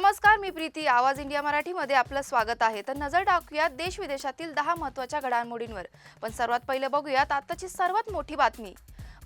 नमस्कार मी प्रीती. आवाज इंडिया मराठीमध्ये आपलं स्वागत आहे. तर नजर टाकूयात देश विदेशातील दहा महत्त्वाच्या घडामोडींवर. पण सर्वात पहिले बघूयात आताची सर्वात मोठी बातमी.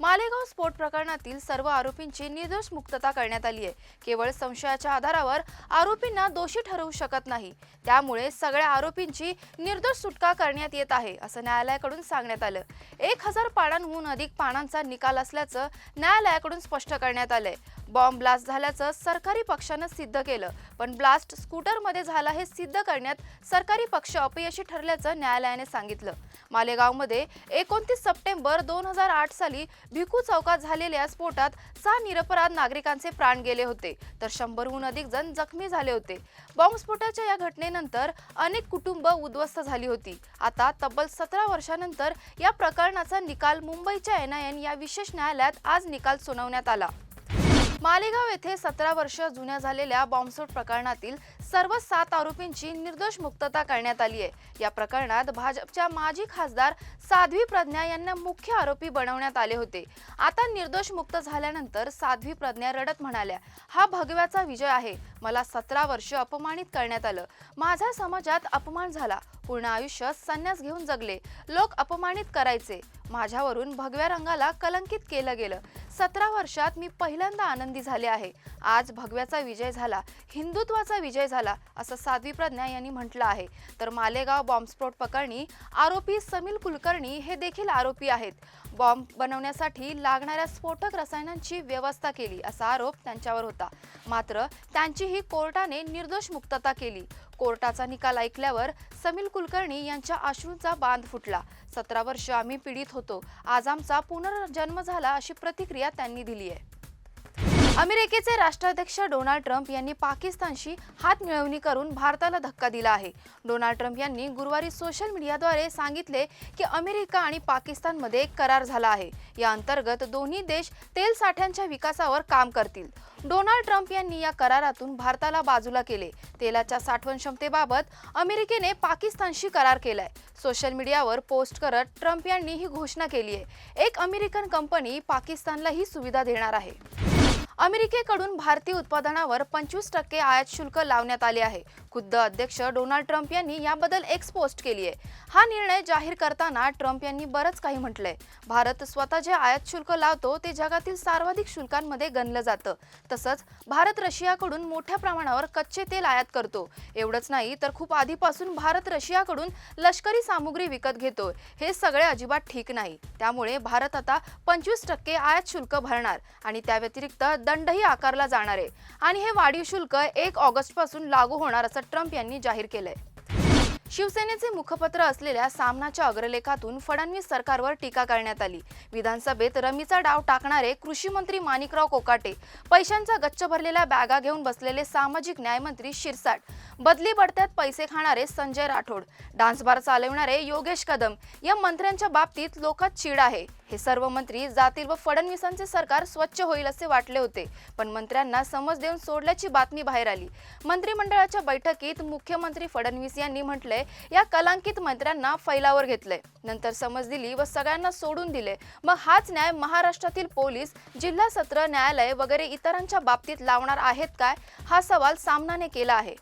मालेगाव स्फोट प्रकरणातील सर्व आरोपींची निर्दोष मुक्तता करण्यात आली आहे. केवळ संशयाच्या आधारावर आरोपींना दोषी ठरवू शकत नाही. त्यामुळे सगळ्या आरोपींची निर्दोष सुटका करण्यात येत आहे असं न्यायालयाकडून सांगण्यात आलं. एक हजार पानांहून अधिक पानांचा निकाल असल्याचं न्यायालयाकडून स्पष्ट करण्यात आलंय. बॉम्ब ब्लास्ट झाल्याचं सरकारी पक्षानं सिद्ध केलं. पण ब्लास्ट स्कूटरमध्ये झाला हे सिद्ध करण्यात सरकारी पक्ष अपयशी ठरल्याचं न्यायालयाने सांगितलं. मालेगावमध्ये एकोणतीस सप्टेंबर दोन हजार आठ साली भिकू चौकात झालेल्या स्फोटात सहा निरपराध नागरिकांचे प्राण गेले होते तर शंभरहून अधिक जण जखमी झाले होते. बॉम्बस्फोटाच्या या घटनेनंतर अनेक कुटुंब उद्ध्वस्त झाली होती. आता तब्बल सतरा वर्षानंतर या प्रकरणाचा निकाल मुंबईच्या एनआयएन या विशेष न्यायालयात आज निकाल सुनावण्यात आला. मालेगाव येथे सतरा वर्ष जुन्या झालेल्या बॉम्बस्फोट प्रकरणातील सर्व सात आरोपींची निर्दोष मुक्तता करण्यात आली आहे. या प्रकरणात भाजपच्या माजी खासदार साध्वी प्रज्ञा यांना मुख्य आरोपी बनवण्यात आले होते. आता निर्दोष मुक्त झाल्यानंतर साध्वी प्रज्ञा रडत म्हणाल्या हा भगव्याचा विजय आहे. मला सतरा वर्ष अपमानित करण्यात आलं. माझ्या समाजात अपमान झाला. पूर्ण आयुष्य संन्यास घेऊन जगले. लोक अपमानित करायचे. माझ्यावरून भगव्या रंगाला कलंकित केलं गेलं. सतरा वर्षात मी पहिल्यांदा आनंदी झाले आहे. आज भगव्याचा विजय झाला हिंदुत्वाचा विजय झाला असं साध्वी प्रज्ञा यांनी म्हटलं आहे. तर मालेगाव बॉम्बस्फोट प्रकरणी आरोपी समील कुलकर्णी हे देखील आरोपी आहेत. बॉम्ब बनवण्यासाठी लागणाऱ्या स्फोटक रसायनांची व्यवस्था केली असा आरोप त्यांच्यावर होता. मात्र त्यांचीही कोर्टाने निर्दोष मुक्तता केली. कोर्टाचा निकाल ऐकल्यावर समील कुलकर्णी यांच्या अश्रूंचा बांध फुटला. सतरा वर्ष आम्ही पीडित होतो. आज आमचा पुनर्जन्म झाला अशी प्रतिक्रिया त्यांनी दिली आहे. अमेरिकेचे राष्ट्राध्यक्ष डोनाल्ड ट्रम्प यांनी पाकिस्तानशी हात मिळवणी करून भारताला धक्का दिला आहे. डोनाल्ड ट्रम्प यांनी गुरुवारी सोशल मीडियाद्वारे सांगितले की अमेरिका आणि पाकिस्तानमध्ये एक करार झाला आहे. या अंतर्गत दोन्ही देश तेल साठ्यांच्या विकासावर काम करतील. डोनाल्ड ट्रम्प यांनी या करारातून भारताला बाजूला केले. तेलाच्या साठवण क्षमतेबाबत अमेरिकेने पाकिस्तानशी करार केलाय. सोशल मीडियावर पोस्ट करत ट्रम्प यांनी ही घोषणा केली आहे एक अमेरिकन कंपनी पाकिस्तानला ही सुविधा देणार आहे. अमेरिकेकडून भारतीय उत्पादनावर पंचवीस टक्के आयात शुल्क लावण्यात आले आहे. खुद्द अध्यक्ष डोनाल्ड ट्रम्प यांनी याबद्दल एक्स पोस्ट केली आहे हा निर्णय जाहीर करताना ट्रम्प यांनी बरंच काही म्हटलंय. भारत स्वतः जे आयात शुल्क लावतो ते जगातील सर्वाधिक शुल्कांमध्ये गणलं जातं. तसंच भारत रशियाकडून मोठ्या प्रमाणावर कच्चे तेल आयात करतो. एवढंच नाही तर खूप आधीपासून भारत रशियाकडून लष्करी सामुग्री विकत घेतो. हे सगळे अजिबात ठीक नाही. त्यामुळे भारत आता पंचवीस टक्के आयात शुल्क भरणार आणि त्या व्यतिरिक्त दंडही आकारला जाणार आहे. आणि हे वाढीव शुल्क एक ऑगस्टपासून लागू होणार असं ट्रम्प यांनी जाहीर केलंय. शिवसेनेचे मुखपत्र असलेल्या सामनाच्या अग्रलेखातून फडणवीस सरकारवर टीका करण्यात आली. विधानसभेत रमीचा डाव टाकणारे कृषी मंत्री माणिकराव कोकाटे पैशांचा गच्च भरलेल्या बॅगा घेऊन बसलेले सामाजिक न्यायमंत्री शिरसाट बदली बडत्यात पैसे खाणारे संजय राठोड डान्स बार चालवणारे योगेश कदम या मंत्र्यांच्या बाबतीत लोकात चीड आहे. हे सर्व मंत्री जातील व फडणवीसांचे सरकार स्वच्छ होईल असे वाटले होते पण मंत्र्यांना समज देऊन सोडल्याची बातमी बाहेर आली. मंत्रिमंडळाच्या बैठकीत मुख्यमंत्री फडणवीस यांनी म्हटले या कलांकित मंत्र्यांना फैलावर घेतले. नंतर समज दिली व सगळ्यांना सोडून दिले. मग हाच न्याय महाराष्ट्रातील पोलीस जिल्हा सत्र न्यायालय वगैरे इतरांच्या बाबतीत लावणार आहेत काय? हा सवाल सामनाने केला आहे.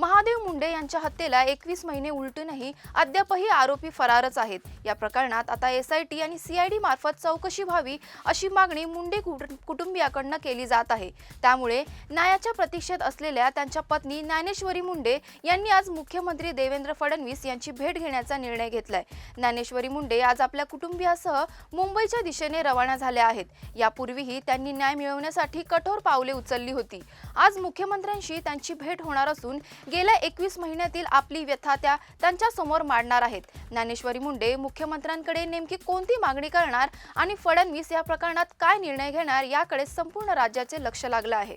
महादेव मुंडे यांच्या हत्येला एकवीस महिने उलटूनही अद्यापही आरोपी फरारच आहेत. या प्रकरणात आता एसआयटी आणि सीआयडी मार्फत चौकशी व्हावी अशी मागणी मुंडे कुटुंबियाकडनं केली जात आहे. त्यामुळे न्यायाच्या प्रतीक्षेत असलेल्या त्यांच्या पत्नी ज्ञानेश्वरी मुंडे यांनी आज मुख्यमंत्री देवेंद्र फडणवीस यांची भेट घेण्याचा निर्णय घेतलाय. ज्ञानेश्वरी मुंडे आज आपल्या कुटुंबियासह मुंबईच्या दिशेने रवाना झाल्या आहेत. यापूर्वीही त्यांनी न्याय मिळवण्यासाठी कठोर पावले उचलली होती. आज मुख्यमंत्र्यांशी त्यांची भेट होणार असून गेल्या एकवीस महिन्यातील आपली व्यथा त्या त्यांच्यासमोर मांडणार आहेत. ज्ञानेश्वरी मुंडे मुख्यमंत्र्यांकडे नेमकी कोणती मागणी करणार आणि फडणवीस या प्रकरणात काय निर्णय घेणार याकडे संपूर्ण राज्याचे लक्ष लागलं आहे.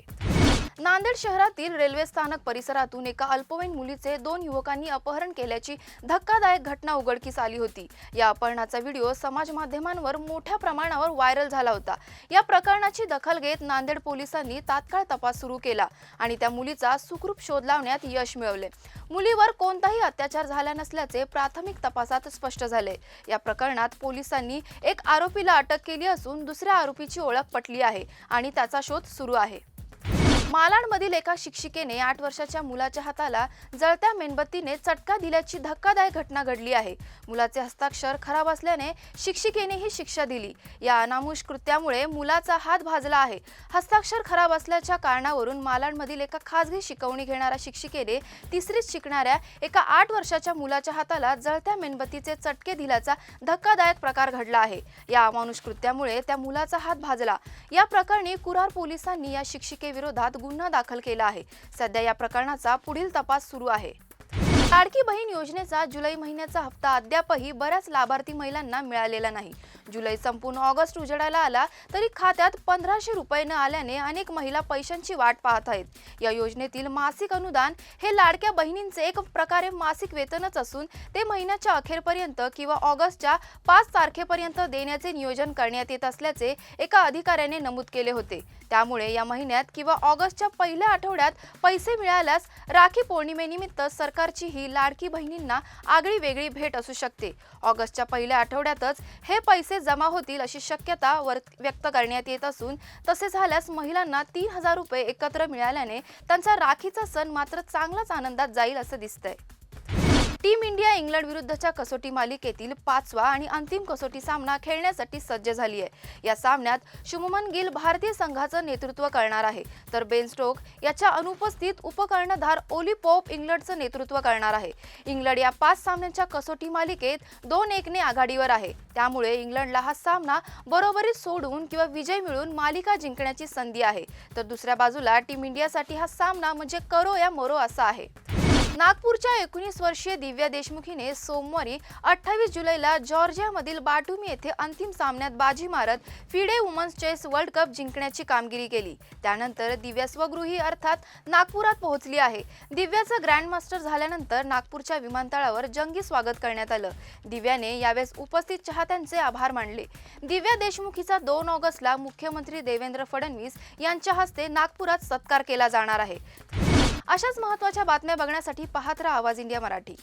नांदेड शहरातील रेल्वे स्थानक परिसरातून एका अल्पवयीन मुलीचे दोन युवकांनी अपहरण केल्याची धक्कादायक घटना उघडकीस आली होती. या अपहरणाचा व्हिडिओ समाज माध्यमांवर मोठ्या प्रमाणावर व्हायरल झाला होता. या प्रकरणाची दखल घेत नांदेड पोलिसांनी तात्काळ तपास सुरू केला आणि त्या मुलीचा सुखरूप शोध लावण्यात यश मिळवले. मुलीवर कोणताही अत्याचार झाला नसल्याचे प्राथमिक तपासात स्पष्ट झाले. या प्रकरणात पोलिसांनी एक आरोपीला अटक केली असून दुसऱ्या आरोपीची ओळख पटली आहे आणि त्याचा शोध सुरू आहे. मालाडमधील एका शिक्षिकेने आठ वर्षाच्या मुलाच्या हाताला जळत्या मेणबत्तीने चटका दिल्याची धक्कादायक घटना घडली आहे. मुलाचे हस्ताक्षर खराब असल्याने शिक्षिकेने ही शिक्षा दिली. या अनामुष कृत्यामुळे मुलाचा हात भाजला आहे. हस्ताक्षर खराब असल्याच्या कारणावरून मालाडमधील एका खासगी शिकवणी घेणाऱ्या शिक्षिकेने तिसरीच शिकणाऱ्या एका आठ वर्षाच्या मुलाच्या हाताला जळत्या मेणबत्तीचे चटके दिल्याचा धक्कादायक प्रकार घडला आहे. या अमानुष कृत्यामुळे त्या मुलाचा हात भाजला. या प्रकरणी कुरार पोलिसांनी या शिक्षिकेविरोधात गुन्हा दाखल केला आहे. सध्या या प्रकरणाचा पुढील तपास सुरू आहे. लाडकी बहीण योजनेचा जुलै महिन्याचा हप्ता अद्यापही बऱ्याच लाभार्थी महिलांना मिळालेला नाही. जुलै संपूर्ण ऑगस्ट उजेडायला आला तरी खात्यात पंधराशे रुपये न आल्याने अनेक महिला पैशांची वाट पाहत आहेत. या योजनेतील मासिक अनुदान हे लाडक्या बहिणींचे एक प्रकारे मासिक वेतनच असून ते महिन्याच्या अखेरपर्यंत किंवा ऑगस्टच्या पाच तारखेपर्यंत देण्याचे नियोजन करण्यात येत असल्याचे एका अधिकाऱ्याने नमूद केले होते. त्यामुळे या महिन्यात किंवा ऑगस्टच्या पहिल्या आठवड्यात पैसे मिळाल्यास राखी पौर्णिमेनिमित्त सरकारची ही लाडकी बहिणींना आगळी वेगळी भेट असू शकते. ऑगस्टच्या पहिल्या आठवड्यातच हे पैसे जमा होतील अशी शक्यता व्यक्त करण्यात येत असून तसे झाल्यास महिलांना तीन हजार रुपये एकत्र मिळाल्याने त्यांचा राखीचा सण मात्र चांगलाच आनंदात जाईल असं दिसतंय. टीम इंडिया इंग्लंड विरुद्धच्या कसोटी मालिकेतील पाचवा आणि अंतिम कसोटी सामना खेळण्यासाठी सज्ज झाली आहे. या सामन्यात शुभमन गिल भारतीय संघाचं नेतृत्व करणार आहे. तर बेन स्टोक याच्या अनुपस्थित उपकर्णधार ओली पोप इंग्लंडचं नेतृत्व करणार आहे. इंग्लंड या पाच सामन्यांच्या कसोटी मालिकेत दोन एकने आघाडीवर आहे. त्यामुळे इंग्लंडला हा सामना बरोबरीत सोडून किंवा विजय मिळून मालिका जिंकण्याची संधी आहे. तर दुसऱ्या बाजूला टीम इंडियासाठी हा सामना म्हणजे करो या मोरो असा आहे. नागपूरच्या एकोणीस वर्षीय दिव्या देशमुखीने सोमवारी अठ्ठावीस जुलैला जॉर्जियामधील बाटुमी येथे अंतिम सामन्यात बाजी मारत FIDE women's chess world cup जिंकण्याची कामगिरी केली. त्यानंतर दिव्या स्वगृही अर्थात नागपुरात पोहोचली आहे. दिव्याचं ग्रँडमास्टर झाल्यानंतर नागपूरच्या विमानतळावर जंगी स्वागत करण्यात आलं. दिव्याने यावेळेस उपस्थित चाहत्यांचे आभार मानले. दिव्या देशमुखीचा दोन ऑगस्टला मुख्यमंत्री देवेंद्र फडणवीस यांच्या हस्ते नागपुरात सत्कार केला जाणार आहे. अशाच महत्त्वाच्या बातम्या बघण्यासाठी पाहत राहा आवाज इंडिया मराठी.